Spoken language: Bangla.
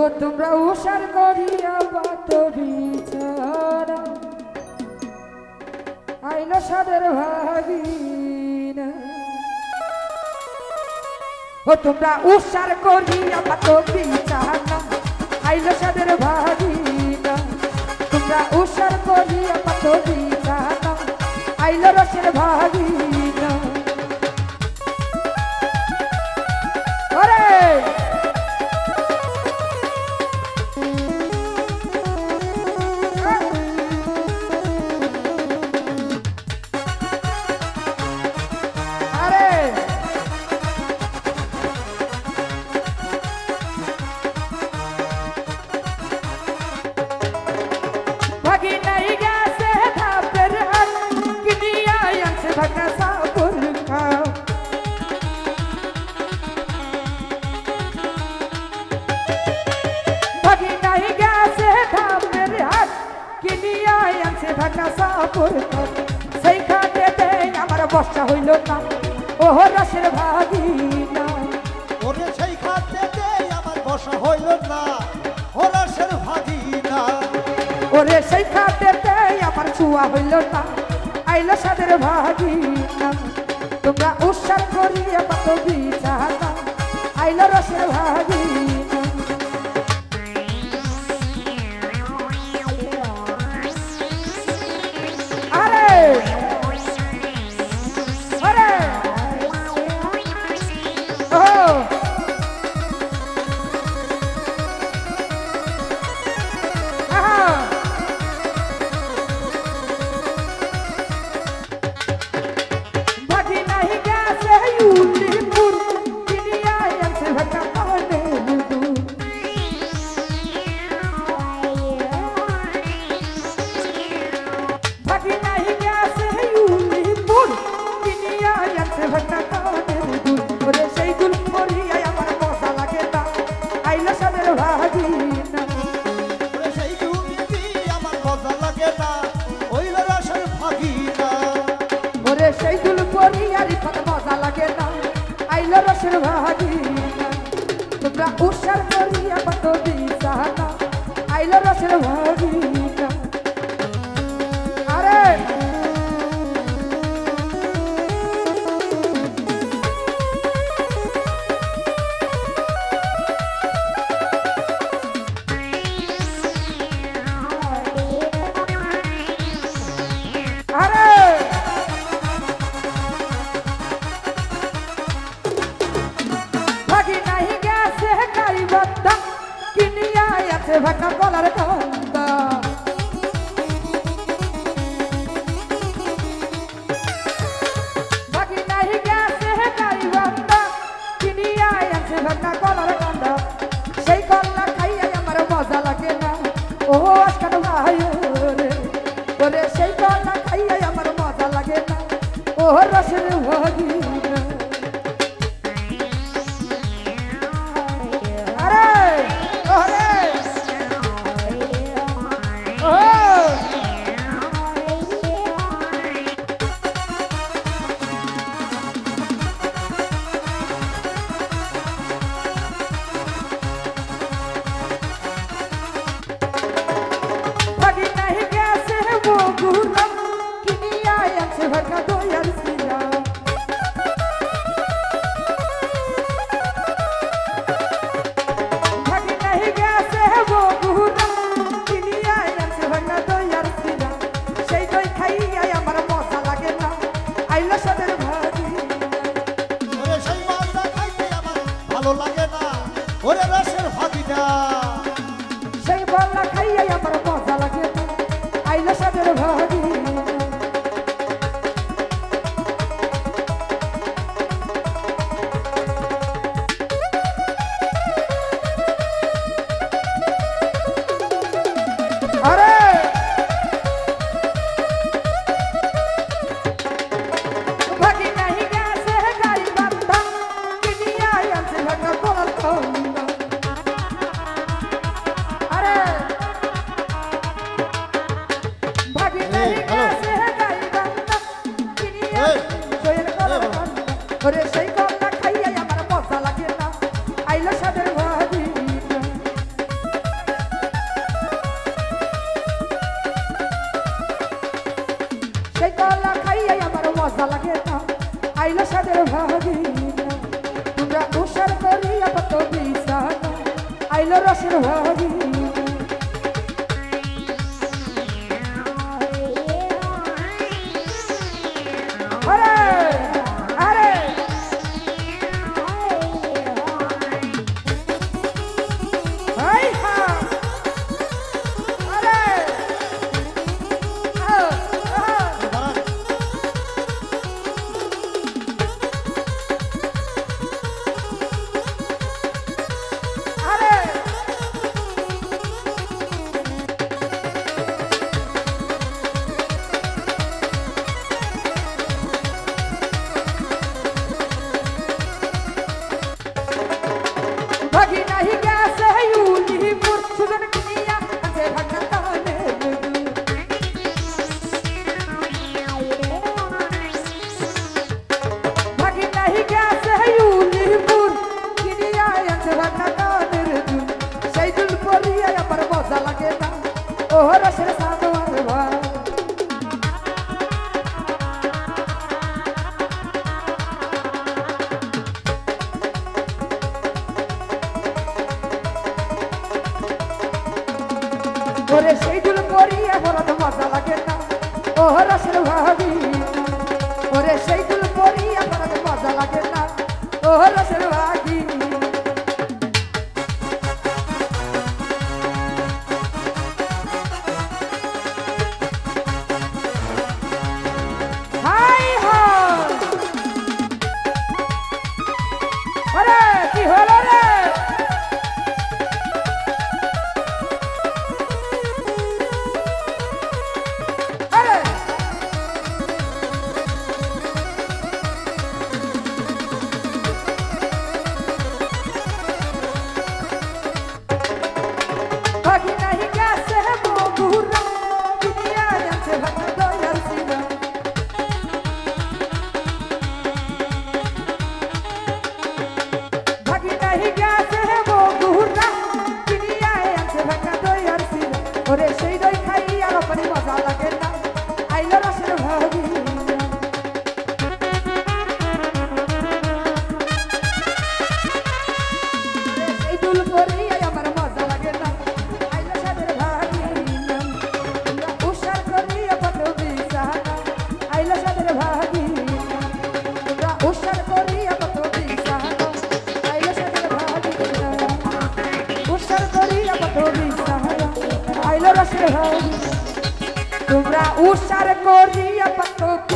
ও তোমরা উষার করিয়া পাত বিছানা আইন সাদের ভাবি ও তোমরা উষার করিয়া পাত বিছানা আইন সাদের ভাবি তোমরা উষার করিয়া পাত বিছানা আইল রসের ভাবি সেইখানে আমার বর্ষা হইল না। ও রসের ভাগি না ওরে সেই খাতে আমার বর্ষা হইল না। ও রসের ভাগি না ওরে সেই খাতে আমার চুয়া হইল না। আইলো সাদের ভাগি না তোমরা উৎসাহ করিয়া পাতো বিচার আইলো রসের ভাগি সে ভাঙা গলার কান্দা রসের ভাবি রসের সাম las rejas, compra usar cordia para